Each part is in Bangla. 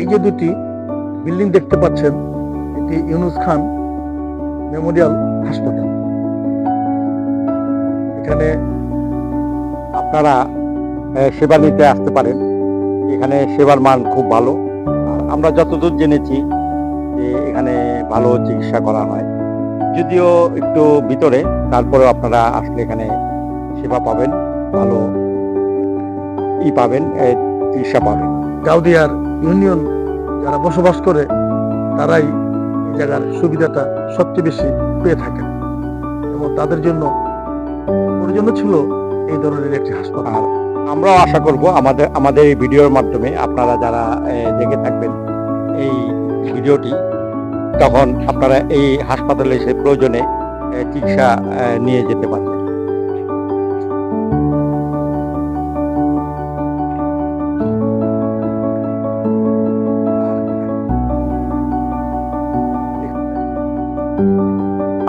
এই যে দুটি বিল্ডিং দেখতে পাচ্ছেন, এটি ইউনুস খান মেমোরিয়াল হাসপাতাল। এখানে আপনারা সেবা নিতে আসতে পারেন। এখানে সেবার মান খুব ভালো। আর আমরা যতদূর জেনেছি যে এখানে ভালো চিকিৎসা করা হয়। যদিও একটু ভিতরে, তারপরেও আপনারা আসলে এখানে সেবা পাবেন, ভালো ই পাবেন চিকিৎসা পাবেন। গাউদিয়ার ইউনিয়ন যারা বসবাস করে, তারাই এই জায়গার সুবিধাটা সবচেয়ে বেশি পেয়ে থাকেন। এবং তাদের জন্য প্রয়োজন ছিল এই ধরনের একটি হাসপাতাল। আমরাও আশা করব আমাদের আমাদের এই ভিডিওর মাধ্যমে আপনারা যারা দেখে থাকবেন এই ভিডিওটি, তখন আপনারা এই হাসপাতালে এসে প্রয়োজনে চিকিৎসা নিয়ে যেতে পারবেন।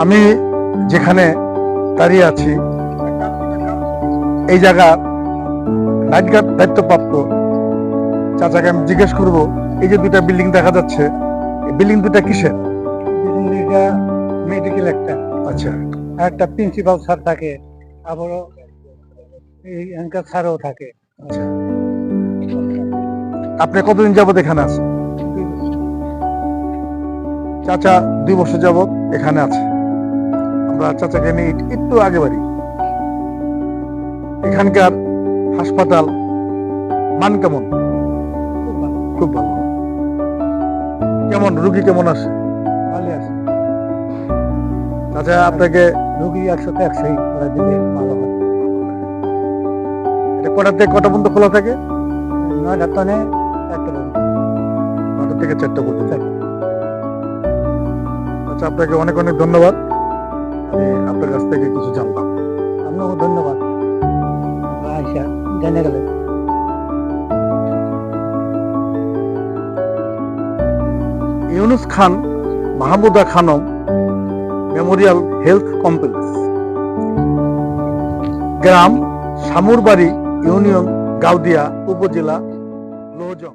আমি যেখানে দাঁড়িয়ে আছি এই জায়গা নাইট গার্ড দায়িত্বপ্রাপ্ত চাচাকে আমি জিজ্ঞেস করব এই যে দুইটা বিল্ডিং দেখা যাচ্ছে এই বিল্ডিং দুটা কিসের? এটা মেডিকেল একটা। আচ্ছা। আর একটা প্রিন্সিপাল স্যার থাকে আবারও এই অ্যাঙ্কার স্যারও থাকে। আচ্ছা। আপনি কতদিন যাবত এখানে আছেন? চাচা দুই বছর যাবত এখানে আছে। আমরা চাচাকে নিয়ে একটু- আগে বাড়ি। এখানকার হাসপাতাল মান কেমন? খুব ভালো। কেমন? রুগী কেমন আসে ভালো আছে। চাচা আপনাকে রুগী একসাথে ওরা দিলে ভালো হয়। এটা কটার থেকে কটা পর্যন্ত খোলা থাকে? নয়টা টনে একটা রোগী নটা থেকে চারটা পর্যন্ত। আচ্ছা আপনাকে অনেক অনেক ধন্যবাদ। আপনার কাছ থেকে কিছু জানলাম। আপনাকে ধন্যবাদ। আইসা জেনে গেলেন Yunus Khan, Mahmuda Khanam memorial health complex. গ্রাম সামুরবাড়ি ইউনিয়ন, গাউদিয়া উপজেলা, লোহজং।